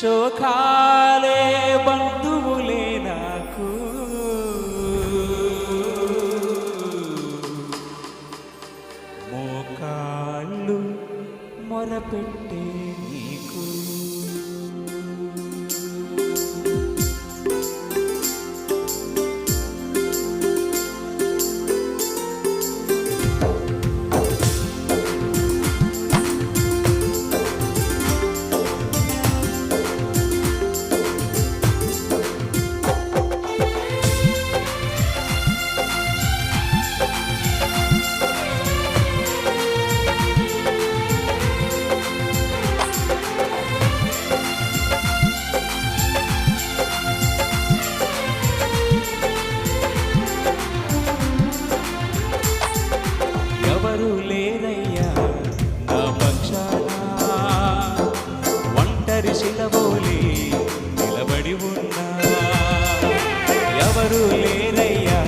శోకాలే బంధువులే నాకు. మోకాళ్ళు మొరపెట్టే నీకు. జారి శిలబోలి నిలబడి ఉన్నా. ఎవరు లేరయ్యా?